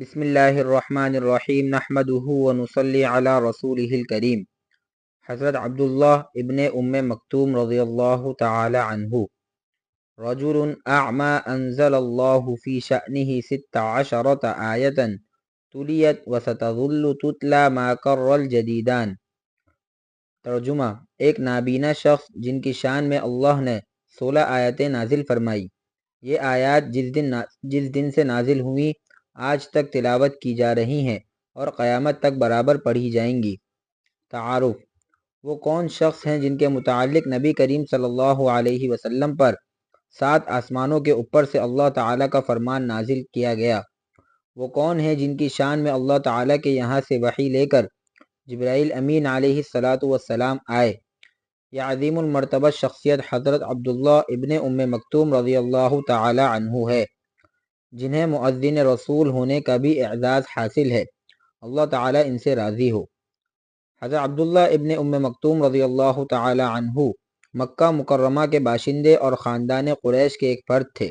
بسم اللہ الرحمن الرحیم نحمده ونصلی علی رسولہ الکریم۔ حضرت عبداللہ ابن ام مکتوم رضی اللہ تعالی عنہ۔ رجل اعما انزل اللہ فی شأنه ست عشرت آیتا تلیت وستظل تتلا ما کر الجدیدان۔ ترجمہ، ایک نابینا شخص جن کی شان میں اللہ نے سولہ آیتیں نازل فرمائی یہ آیات جس دن جس دن سے نازل ہوئیں آج تک تلاوت کی جا رہی ہیں اور قیامت تک برابر پڑھی جائیں گی۔ تعارف وہ کون شخص ہیں جن کے متعلق نبی کریم صلی اللہ علیہ وسلم پر سات آسمانوں کے اوپر سے اللہ تعالیٰ کا فرمان نازل کیا گیا؟ وہ کون ہیں جن کی شان میں اللہ تعالیٰ کے یہاں سے وحی لے کر جبرائیل امین علیہ السلاۃ والسلام آئے؟ یہ عظیم المرتبہ شخصیت حضرت عبداللہ ابن ام مکتوم رضی اللہ تعالی عنہ ہے؟ جنہیں معذن رسول ہونے کا بھی اعزاز حاصل ہے۔ اللہ تعالیٰ ان سے راضی ہو۔ حضرت عبداللہ ابن ام مکتوم رضی اللہ تعالی عنہ مکہ مکرمہ کے باشندے اور خاندان قریش کے ایک فرد تھے۔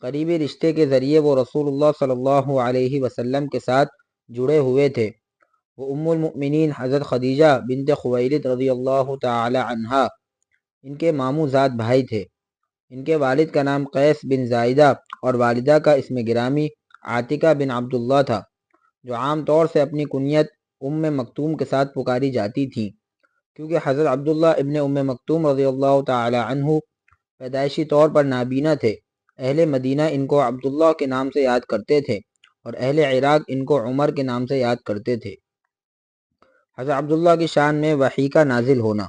قریبی رشتے کے ذریعے وہ رسول اللہ صلی اللہ علیہ وسلم کے ساتھ جڑے ہوئے تھے۔ وہ ام المؤمنین حضرت خدیجہ بنت خویلد رضی اللہ تعالی عنہ ان کے مامو ذات بھائی تھے۔ ان کے والد کا نام قیس بن زائدہ اور والدہ کا اسم گرامی عاتقہ بن عبداللہ تھا، جو عام طور سے اپنی کنیت ام مکتوم کے ساتھ پکاری جاتی تھیں۔ کیونکہ حضرت عبداللہ ابن ام مکتوم رضی اللہ تعالی عنہ پیدائشی طور پر نابینا تھے، اہل مدینہ ان کو عبداللہ کے نام سے یاد کرتے تھے اور اہل عراق ان کو عمر کے نام سے یاد کرتے تھے۔ حضرت عبداللہ کی شان میں وحی کا نازل ہونا۔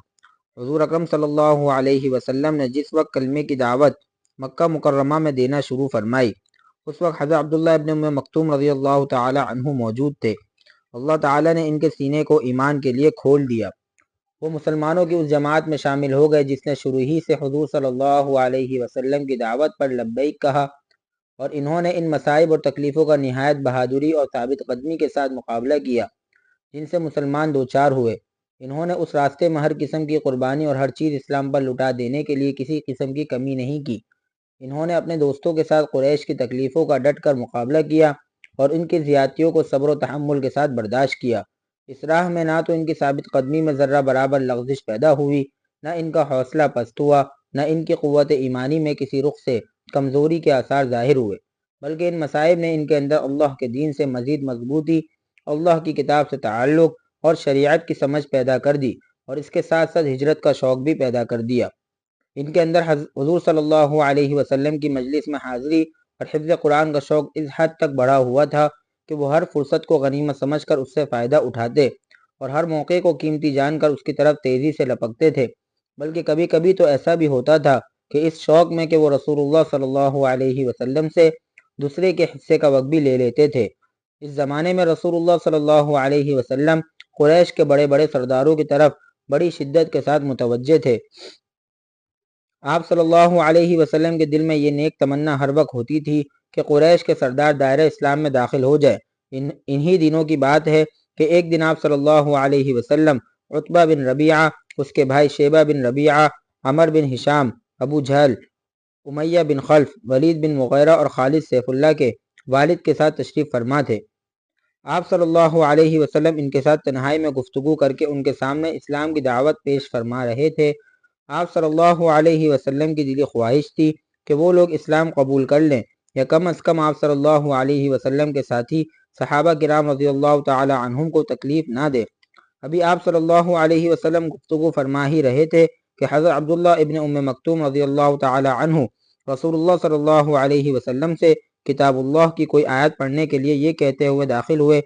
حضور اکرم صلی اللہ علیہ وسلم نے جس وقت کلمے کی دعوت مکہ مکرمہ میں دینا شروع فرمائی، اس وقت حضرت عبداللہ ابن ام مکتوم رضی اللہ تعالی عنہ موجود تھے۔ اللہ تعالی نے ان کے سینے کو ایمان کے لیے کھول دیا۔ وہ مسلمانوں کی اس جماعت میں شامل ہو گئے جس نے شروع ہی سے حضور صلی اللہ علیہ وسلم کی دعوت پر لبیک کہا اور انہوں نے ان مسائب اور تکلیفوں کا نہایت بہادری اور ثابت قدمی کے ساتھ مقابلہ کیا، جن سے مسلمان دوچار ہوئے۔ انہوں نے اس راستے میں ہر قسم کی قربانی اور ہر چیز اسلام پر لٹا دینے کے لیے کسی قسم کی کمی نہیں کی۔ انہوں نے اپنے دوستوں کے ساتھ قریش کی تکلیفوں کا ڈٹ کر مقابلہ کیا اور ان کی زیادتیوں کو صبر و تحمل کے ساتھ برداشت کیا۔ اس راہ میں نہ تو ان کی ثابت قدمی میں ذرہ برابر لغزش پیدا ہوئی، نہ ان کا حوصلہ پست ہوا، نہ ان کی قوت ایمانی میں کسی رخ سے کمزوری کے آثار ظاہر ہوئے، بلکہ ان مسائب نے ان کے اندر اللہ کے دین سے مزید مضبوطی، اللہ کی کتاب سے تعلق اور شریعت کی سمجھ پیدا کر دی اور اس کے ساتھ ساتھ ہجرت کا شوق بھی پیدا کر دیا۔ ان کے اندر حضور صلی اللہ علیہ وسلم کی مجلس میں حاضری اور حفظ قرآن کا شوق اس حد تک بڑھا ہوا تھا کہ وہ ہر فرصت کو غنیمت سمجھ کر اس سے فائدہ اٹھاتے اور ہر موقع کو قیمتی جان کر اس کی طرف تیزی سے لپکتے تھے۔ بلکہ کبھی کبھی تو ایسا بھی ہوتا تھا کہ اس شوق میں کہ وہ رسول اللہ صلی اللہ علیہ وسلم سے دوسرے کے حصے کا وقت بھی لے لیتے تھے۔ اس زمانے میں رسول اللہ صلی اللہ علیہ وسلم قریش کے بڑے بڑے سرداروں کی طرف بڑی شدت کے ساتھ متوجہ تھے۔ آپ صلی اللہ علیہ وسلم کے دل میں یہ نیک تمنا ہر وقت ہوتی تھی کہ قریش کے سردار دائرہ اسلام میں داخل ہو جائے۔ ان، انہی دنوں کی بات ہے کہ ایک دن آپ صلی اللہ علیہ وسلم عطبہ بن ربیعہ، اس کے بھائی شیبہ بن ربیعہ، عمر بن حشام ابو جھل امیہ بن خلف، ولید بن مغیرہ اور خالد سیف اللہ کے والد کے ساتھ تشریف فرما تھے۔ آپ صلی اللہ علیہ وسلم ان کے ساتھ تنہائی میں گفتگو کر کے ان کے سامنے اسلام کی دعوت پیش فرما رہے تھے۔ آپ صلی اللہ علیہ وسلم کی دلی خواہش تھی کہ وہ لوگ اسلام قبول کر لیں یا کم از کم آپ صلی اللہ علیہ وسلم کے ساتھی صحابہ کرام رضی اللہ تعالی عنہم کو تکلیف نہ دے۔ ابھی آپ صلی اللہ علیہ وسلم گفتگو فرما ہی رہے تھے کہ حضرت عبداللہ ابن ام مکتوم رضی اللہ تعالی عنہ رسول اللہ صلی اللہ علیہ وسلم سے کتاب اللہ کی کوئی آیت پڑھنے کے لیے یہ کہتے ہوئے داخل ہوئے،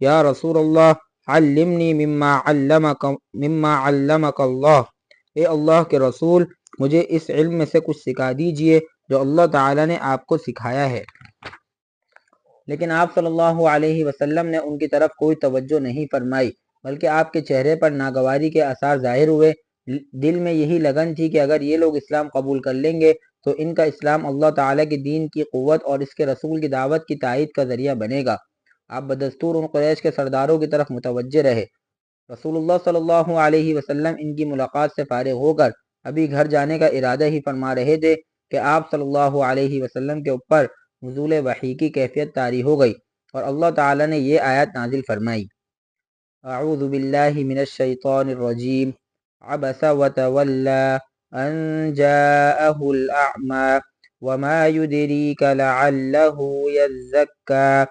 یا رسول اللہ، علمنی مما علمک مما علمک اللہ۔ اے اللہ کے رسول، مجھے اس علم میں سے کچھ سکھا دیجیے جو اللہ تعالیٰ نے آپ کو سکھایا ہے۔ لیکن آپ صلی اللہ علیہ وسلم نے ان کی طرف کوئی توجہ نہیں فرمائی، بلکہ آپ کے چہرے پر ناگواری کے اثار ظاہر ہوئے۔ دل میں یہی لگن تھی کہ اگر یہ لوگ اسلام قبول کر لیں گے تو ان کا اسلام اللہ تعالیٰ کے دین کی قوت اور اس کے رسول کی دعوت کی تائید کا ذریعہ بنے گا۔ آپ بدستور ان قریش کے سرداروں کی طرف متوجہ رہے۔ رسول اللہ صلی اللہ علیہ وسلم ان کی ملاقات سے فارغ ہو کر ابھی گھر جانے کا ارادہ ہی فرما رہے تھے کہ آپ صلی اللہ علیہ وسلم کے اوپر نزول وحی کی کیفیت تاری ہو گئی اور اللہ تعالیٰ نے یہ آیات نازل فرمائی۔ اعوذ باللہ من الشیطان الرجیم۔ عبس وتولى أن جاءه الأعمى وما يدريك لعله يزكى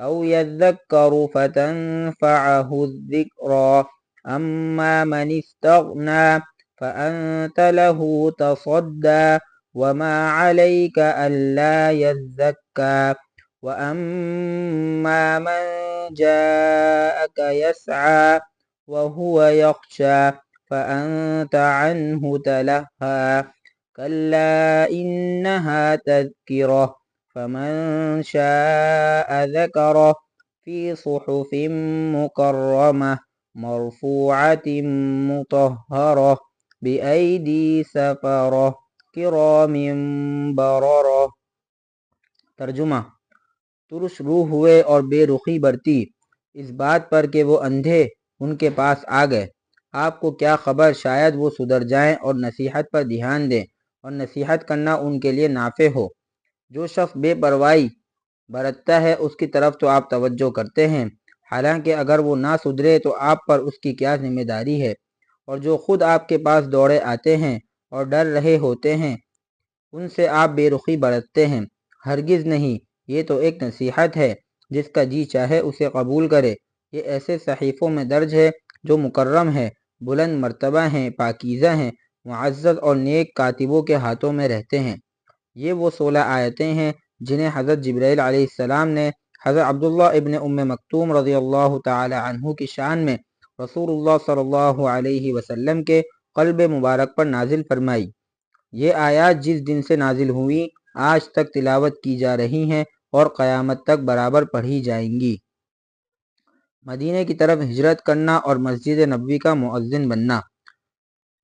أو يذكر فتنفعه الذكرى. أما من استغنى فأنت له تصدى وما عليك ألا يزكى. وأما من جاءك يسعى وهو يخشى فأنت عنه تلهى. كلا إنها تذكرة فمن شاء ذكره في صحف مكرمة مرفوعة مطهرة بأيدي سفرة كرام بررة ترجمہ ترش روح ہوئے اور بے رخی برتی۔ اس بات پر کہ وہ اندھے ان کے پاس آ گئے۔ آپ کو کیا خبر؟ شاید وہ سدھر جائیں اور نصیحت پر دھیان دیں اور نصیحت کرنا ان کے لیے نافع ہو۔ جو شخص بے پرواہی برتتا ہے، اس کی طرف تو آپ توجہ کرتے ہیں۔ حالانکہ اگر وہ نہ سدھرے تو آپ پر اس کی کیا ذمہ داری ہے؟ اور جو خود آپ کے پاس دوڑے آتے ہیں اور ڈر رہے ہوتے ہیں، ان سے آپ بے رخی برتتے ہیں۔ ہرگز نہیں، یہ تو ایک نصیحت ہے۔ جس کا جی چاہے اسے قبول کرے۔ یہ ایسے صحیفوں میں درج ہے جو مکرم ہے۔ بلند مرتبہ ہیں، پاکیزہ ہیں، معزز اور نیک کاتبوں کے ہاتھوں میں رہتے ہیں۔ یہ وہ سولہ آیتیں ہیں جنہیں حضرت جبرائیل علیہ السلام نے حضرت عبداللہ ابن ام مکتوم رضی اللہ تعالی عنہ کی شان میں رسول اللہ صلی اللہ علیہ وسلم کے قلب مبارک پر نازل فرمائی۔ یہ آیات جس دن سے نازل ہوئی آج تک تلاوت کی جا رہی ہیں اور قیامت تک برابر پڑھی جائیں گی۔ مدینہ کی طرف ہجرت کرنا اور مسجد نبوی کا معذن بننا۔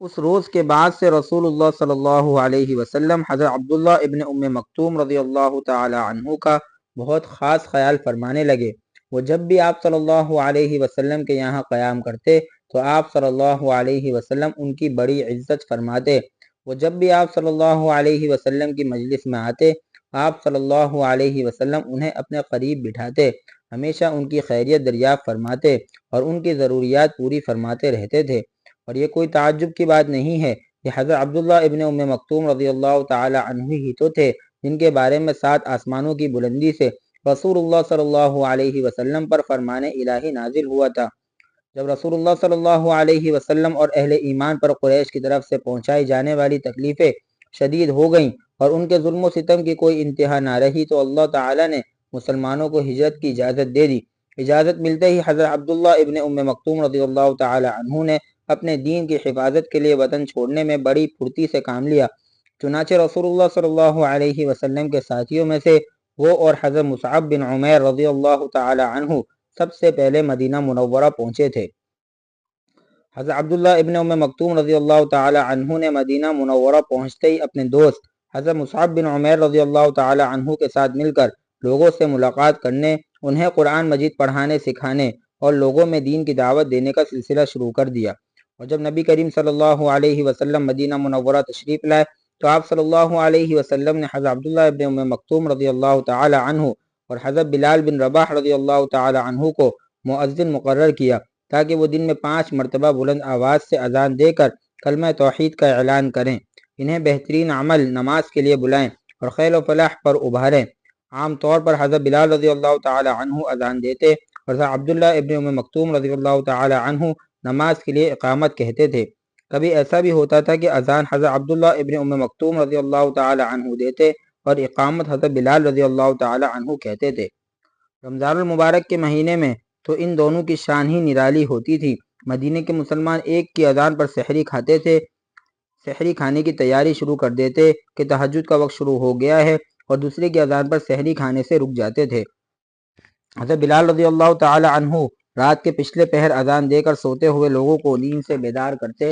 اس روز کے بعد سے رسول اللہ صلی اللہ علیہ وسلم، حضرت عبداللہ ابن ام مکتوم رضی اللہ تعالی عنہ کا بہت خاص خیال فرمانے لگے۔ وہ جب بھی آپ صلی اللہ علیہ وسلم کے یہاں قیام کرتے، تو آپ صلی اللہ علیہ وسلم ان کی بڑی عزت فرماتے۔ وہ جب بھی آپ صلی اللہ علیہ وسلم کی مجلس میں آتے آپ صلی اللہ علیہ وسلم انہیں اپنے قریب بٹھاتے، ہمیشہ ان کی خیریت دریافت فرماتے اور ان کی ضروریات پوری فرماتے رہتے تھے۔ اور یہ کوئی تعجب کی بات نہیں ہے کہ حضرت عبداللہ ابن ام مکتوم رضی اللہ تعالی عنہ ہی تو تھے، جن کے بارے میں سات آسمانوں کی بلندی سے رسول اللہ صلی اللہ علیہ وسلم پر فرمان الہی نازل ہوا تھا۔ جب رسول اللہ صلی اللہ علیہ وسلم اور اہل ایمان پر قریش کی طرف سے پہنچائی جانے والی تکلیفیں شدید ہو گئیں اور ان کے ظلم و ستم کی کوئی انتہا نہ رہی تو اللہ تعالی نے مسلمانوں کو ہجرت کی اجازت دے دی۔ اجازت ملتے ہی حضرت عبداللہ ابن ام مکتوم رضی اللہ تعالی عنہ نے اپنے دین کی حفاظت کے لیے وطن چھوڑنے میں بڑی پھرتی سے کام لیا۔ چنانچہ رسول اللہ صلی اللہ علیہ وسلم کے ساتھیوں میں سے وہ اور حضرت مصعب بن عمیر رضی اللہ تعالی عنہ سب سے پہلے مدینہ منورہ پہنچے تھے۔ حضرت عبداللہ ابن ام مکتوم رضی اللہ تعالی عنہ نے مدینہ منورہ پہنچتے ہی اپنے دوست حضرت مصعب بن عمیر رضی اللہ تعالی عنہ کے ساتھ مل کر لوگوں سے ملاقات کرنے، انہیں قرآن مجید پڑھانے، سکھانے اور لوگوں میں دین کی دعوت دینے کا سلسلہ شروع کر دیا۔ اور جب نبی کریم صلی اللہ علیہ وسلم مدینہ منورہ تشریف لائے، تو آپ صلی اللہ علیہ وسلم نے حضرت عبداللہ ابن ام مکتوم رضی اللہ تعالی عنہ اور حضرت بلال بن رباح رضی اللہ تعالی عنہ کو معذن مقرر کیا تاکہ وہ دن میں پانچ مرتبہ بلند آواز سے اذان دے کر کلمہ توحید کا اعلان کریں۔ انہیں بہترین عمل نماز کے لیے بلائیں اور خیل و فلاح پر ابھاریں۔ عام طور پر حضرت بلال رضی اللہ تعالی عنہ اذان دیتے اور حضرت عبداللہ ابن ام مکتوم رضی اللہ تعالی عنہ نماز کے لیے اقامت کہتے تھے۔ کبھی ایسا بھی ہوتا تھا کہ اذان حضرت عبداللہ ابن ام مکتوم رضی اللہ تعالی عنہ دیتے اور اقامت حضرت بلال رضی اللہ تعالی عنہ کہتے تھے۔ رمضان المبارک کے مہینے میں تو ان دونوں کی شان ہی نرالی ہوتی تھی۔ مدینہ کے مسلمان ایک کی اذان پر سحری کھاتے تھے سحری کھانے کی تیاری شروع کر دیتے کہ تحجد کا وقت شروع ہو گیا ہے اور دوسرے کی اذان پر سحری کھانے سے رک جاتے تھے۔ حضرت بلال رضی اللہ تعالی عنہ رات کے پچھلے پہر اذان دے کر سوتے ہوئے لوگوں کو نیند سے بیدار کرتے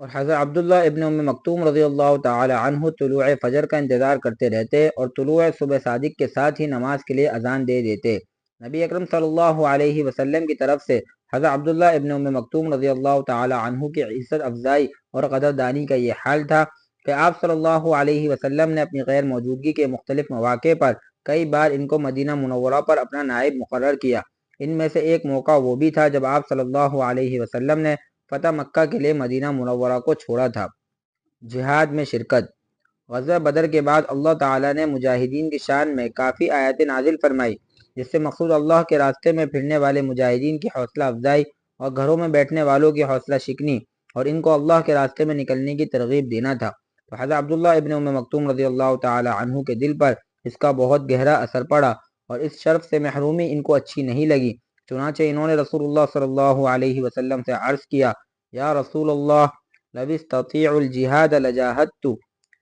اور حضرت عبداللہ ابن ام مکتوم رضی اللہ تعالی عنہ طلوع فجر کا انتظار کرتے رہتے اور طلوع صبح صادق کے ساتھ ہی نماز کے لیے اذان دے دیتے۔ نبی اکرم صلی اللہ علیہ وسلم کی طرف سے حضرت عبداللہ ابن ام مکتوم رضی اللہ تعالی عنہ کی عزت افزائی اور قدردانی کا یہ حال تھا کہ آپ صلی اللہ علیہ وسلم نے اپنی غیر موجودگی کے مختلف مواقع پر کئی بار ان کو مدینہ منورہ پر اپنا نائب مقرر کیا۔ ان میں سے ایک موقع وہ بھی تھا جب آپ صلی اللہ علیہ وسلم نے فتح مکہ کے لیے مدینہ منورہ کو چھوڑا تھا۔ جہاد میں شرکت۔ غزہ بدر کے بعد اللہ تعالیٰ نے مجاہدین کی شان میں کافی آیت نازل فرمائی۔ جس سے مقصود اللہ کے راستے میں پھرنے والے مجاہدین کی حوصلہ افزائی اور گھروں میں بیٹھنے والوں کی حوصلہ شکنی اور ان کو اللہ کے راستے میں نکلنے کی ترغیب دینا تھا۔ تو حضرت عبداللہ ابن ام مکتوم رضی اللہ تعالی عنہ کے دل پر اس کا بہت گہرا اثر پڑا اور اس شرف سے محرومی ان کو اچھی نہیں لگی۔ چنانچہ انہوں نے رسول اللہ صلی اللہ علیہ وسلم سے عرض کیا، یا رسول اللہ لبستطیع الجہاد لجاہدت۔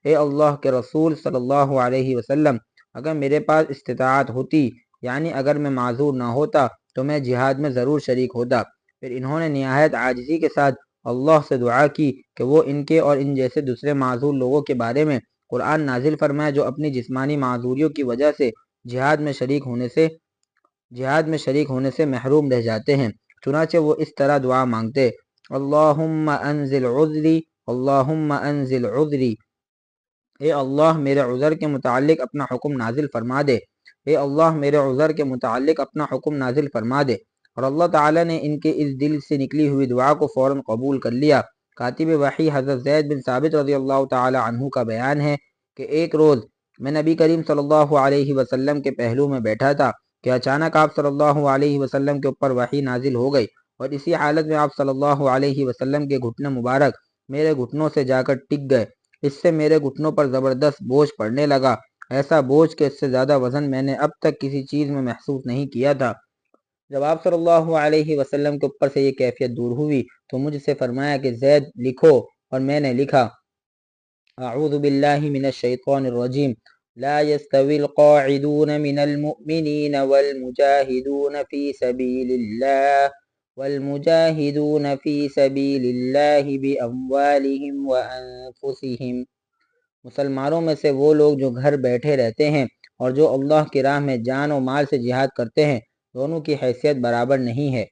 اے اللہ کے رسول صلی اللہ علیہ وسلم، اگر میرے پاس استطاعت ہوتی یعنی اگر میں معذور نہ ہوتا تو میں جہاد میں ضرور شریک ہوتا۔ پھر انہوں نے نہایت عاجزی کے ساتھ اللہ سے دعا کی کہ وہ ان کے اور ان جیسے دوسرے معذور لوگوں کے بارے میں قرآن نازل فرمائے جو اپنی جسمانی معذوریوں کی وجہ سے جہاد میں شریک ہونے سے، جہاد میں شریک ہونے سے محروم رہ جاتے ہیں۔ چنانچہ وہ اس طرح دعا مانگتے، اللہم انزل عذری، اللہم انزل عذری۔ اے اللہ، میرے عذر کے متعلق اپنا حکم نازل فرما دے۔ اے اللہ، میرے عذر کے متعلق اپنا حکم نازل فرما دے۔ اور اللہ تعالیٰ نے ان کے اس دل سے نکلی ہوئی دعا کو فوراً قبول کر لیا۔ کاتب وحی حضرت زید بن ثابت رضی اللہ تعالی عنہ کا بیان ہے کہ ایک روز میں نبی کریم صلی اللہ علیہ وسلم کے پہلو میں بیٹھا تھا کہ اچانک آپ صلی اللہ علیہ وسلم کے اوپر وحی نازل ہو گئی اور اسی حالت میں آپ صلی اللہ علیہ وسلم کے گھٹنے مبارک میرے گھٹنوں سے جا کر ٹک گئے۔ اس سے میرے گھٹنوں پر زبردست بوجھ پڑنے لگا۔ ایسا بوجھ کہ اس سے زیادہ وزن میں نے اب تک کسی چیز میں محسوس نہیں کیا تھا۔ جب آپ صلی اللہ علیہ وسلم کے اوپر سے یہ کیفیت دور ہوئی تو مجھ سے فرمایا کہ زید لکھو اور میں نے لکھا۔ اعوذ باللہ من الشیطان الرجیم۔ لا يستوي القاعدون من المؤمنين والمجاهدون في سبيل الله والمجاهدون في سبيل الله بأموالهم وأنفسهم مسلمانوں میں سے وہ لوگ جو گھر بیٹھے رہتے ہیں اور جو اللہ کی راہ میں جان و مال سے جہاد کرتے ہیں، دونوں کی حیثیت برابر نہیں ہے۔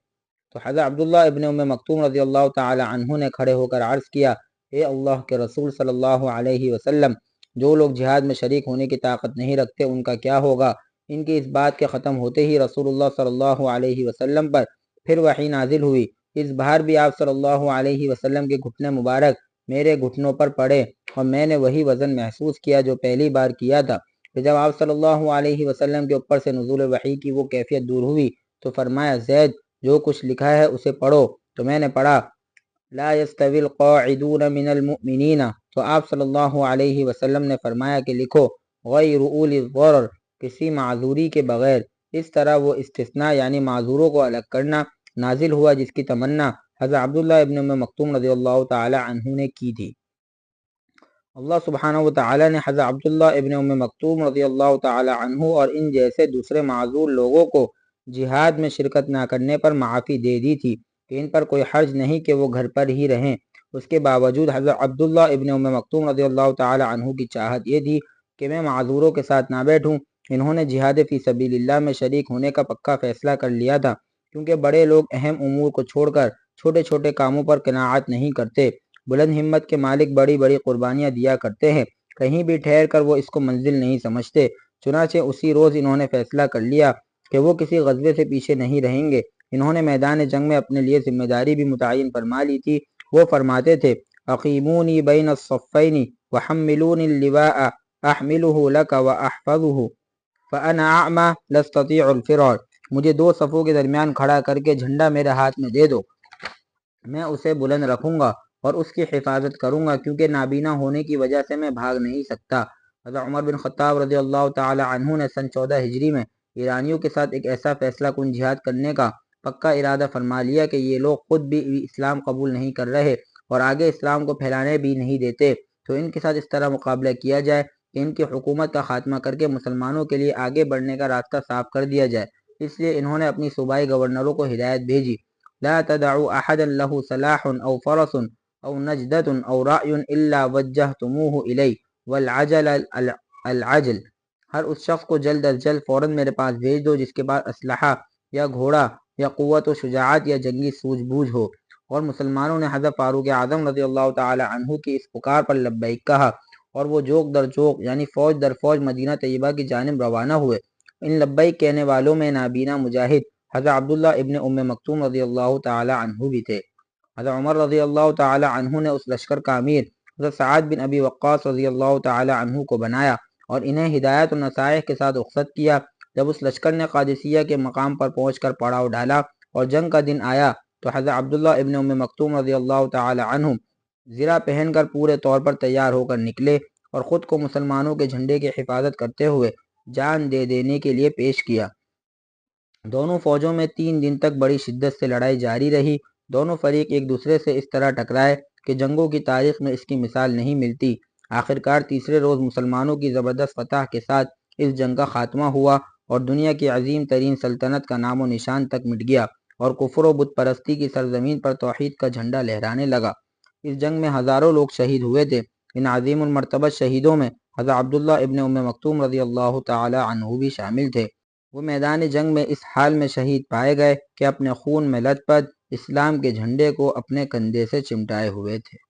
تو حضرت عبداللہ ابن ام مکتوم رضی اللہ تعالی عنہ نے کھڑے ہو کر عرض کیا، اے اللہ کے رسول صلی اللہ علیہ وسلم، جو لوگ جہاد میں شریک ہونے کی طاقت نہیں رکھتے، ان کا کیا ہوگا؟ ان کی اس بات کے ختم ہوتے ہی رسول اللہ صلی اللہ علیہ وسلم پر پھر وحی نازل ہوئی۔ اس بار بھی آپ صلی اللہ علیہ وسلم کے گھٹنے مبارک میرے گھٹنوں پر پڑے۔ اور میں نے وہی وزن محسوس کیا جو پہلی بار کیا تھا کہ جب آپ صلی اللہ علیہ وسلم کے اوپر سے نزول وحی کی وہ کیفیت دور ہوئی تو فرمایا، زید، جو کچھ لکھا ہے اسے پڑھو۔ تو میں نے پڑھا، لا يستوي القاعدون من المؤمنین۔ تو آپ صلی اللہ علیہ وسلم نے فرمایا کہ لکھو، غیر اول الضرر، کسی معذوری کے بغیر۔ اس طرح وہ استثناء یعنی معذوروں کو الگ کرنا نازل ہوا جس کی تمنا حضرت عبداللہ ابن مکتوم رضی اللہ تعالی عنہ نے کی تھی۔ اللہ سبحانہ و تعالی نے حضرت عبداللہ ابن ام مکتوم رضی اللہ تعالی عنہ اور ان جیسے دوسرے معذور لوگوں کو جہاد میں شرکت نہ کرنے پر معافی دے دی تھی کہ ان پر کوئی حرج نہیں کہ وہ گھر پر ہی رہیں۔ اس کے باوجود حضرت عبداللہ ابن ام مکتوم رضی اللہ تعالی عنہ کی چاہت یہ تھی کہ میں معذوروں کے ساتھ نہ بیٹھوں۔ انہوں نے جہاد فی سبیل اللہ میں شریک ہونے کا پکا فیصلہ کر لیا تھا، کیونکہ بڑے لوگ اہم امور کو چھوڑ کر چھوٹے چھوٹے کاموں پر قناعت نہیں کرتے۔ بلند ہمت کے مالک بڑی بڑی قربانیاں دیا کرتے ہیں۔ کہیں بھی ٹھہر کر وہ اس کو منزل نہیں سمجھتے۔ چنانچہ اسی روز انہوں نے فیصلہ کر لیا کہ وہ کسی غزبے سے پیچھے نہیں رہیں گے۔ انہوں نے میدان جنگ میں اپنے لیے ذمہ داری بھی متعین فرما لی تھی۔ وہ فرماتے تھے عقیمونی بین الصفین وحملون اللواء، احملہ لک واحفظہ فانا اعمى لستطيع الفرار۔ مجھے دو صفوں کے درمیان کھڑا کر کے جھنڈا میرے ہاتھ میں دے دو۔ میں اسے بلند رکھوں گا۔ اور اس کی حفاظت کروں گا کیونکہ نابینا ہونے کی وجہ سے میں بھاگ نہیں سکتا۔ حضرت عمر بن خطاب رضی اللہ تعالی عنہ نے سن چودہ ہجری میں ایرانیوں کے ساتھ ایک ایسا فیصلہ کن جہاد کرنے کا پکا ارادہ فرما لیا کہ یہ لوگ خود بھی اسلام قبول نہیں کر رہے اور آگے اسلام کو پھیلانے بھی نہیں دیتے۔ تو ان کے ساتھ اس طرح مقابلہ کیا جائے کہ ان کی حکومت کا خاتمہ کر کے مسلمانوں کے لیے آگے بڑھنے کا راستہ صاف کر دیا جائے۔ اس لیے انہوں نے اپنی صوبائی گورنروں کو ہدایت بھیجی۔ لا تدعوا احدا له سلاح او فرس او نجدت او رأی الا وجہتموه الی والعجل العجل. ہر اس شخص کو جلد از جلد فوراً میرے پاس بھیج دو، جس کے پاس اسلحہ یا گھوڑا یا قوت و شجاعت یا جنگی سوجھ بوجھ ہو۔ اور مسلمانوں نے حضرت فاروق اعظم رضی اللہ تعالی عنہ کی اس پکار پر لبیک کہا، اور وہ جوک در جوک یعنی فوج در فوج مدینہ طیبہ کی جانب روانہ ہوئے۔ ان لبئی کہنے والوں میں نابینا مجاہد حضرت عبداللہ ابن ام مکتوم رضی اللہ تعالی عنہ بھی تھے۔ حضرت عمر رضی اللہ تعالی عنہ نے اس لشکر کا امیر، حضرت سعید بن ابی وقاص رضی اللہ تعالی عنہ کو بنایا اور انہیں ہدایت و نصائح کے ساتھ اخصت کیا۔ جب اس لشکر نے قادسیہ کے مقام پر پہنچ کر پڑاؤ ڈالا اور جنگ کا دن آیا تو حضرت عبداللہ ابن ام مکتوم رضی اللہ تعالی عنہ زرہ پہن کر پورے طور پر تیار ہو کر نکلے اور خود کو مسلمانوں کے جھنڈے کی حفاظت کرتے ہوئے جان دے دینے کے لیے پیش کیا۔ دونوں فوجوں میں تین دن تک بڑی شدت سے لڑائی جاری رہی دونوں فریق ایک دوسرے سے اس طرح ٹکرائے کہ جنگوں کی تاریخ میں اس کی مثال نہیں ملتی۔ آخرکار تیسرے روز مسلمانوں کی زبردست فتح کے ساتھ اس جنگ کا خاتمہ ہوا اور دنیا کی عظیم ترین سلطنت کا نام و نشان تک مٹ گیا اور کفر و بت پرستی کی سرزمین پر توحید کا جھنڈا لہرانے لگا۔ اس جنگ میں ہزاروں لوگ شہید ہوئے تھے۔ ان عظیم المرتبہ شہیدوں میں حضرت عبداللہ ابن ام مکتوم رضی اللہ تعالی عنہ بھی شامل تھے۔ وہ میدان جنگ میں اس حال میں شہید پائے گئے کہ اپنے خون میں لت پت اسلام کے جھنڈے کو اپنے کندھے سے چمٹائے ہوئے تھے۔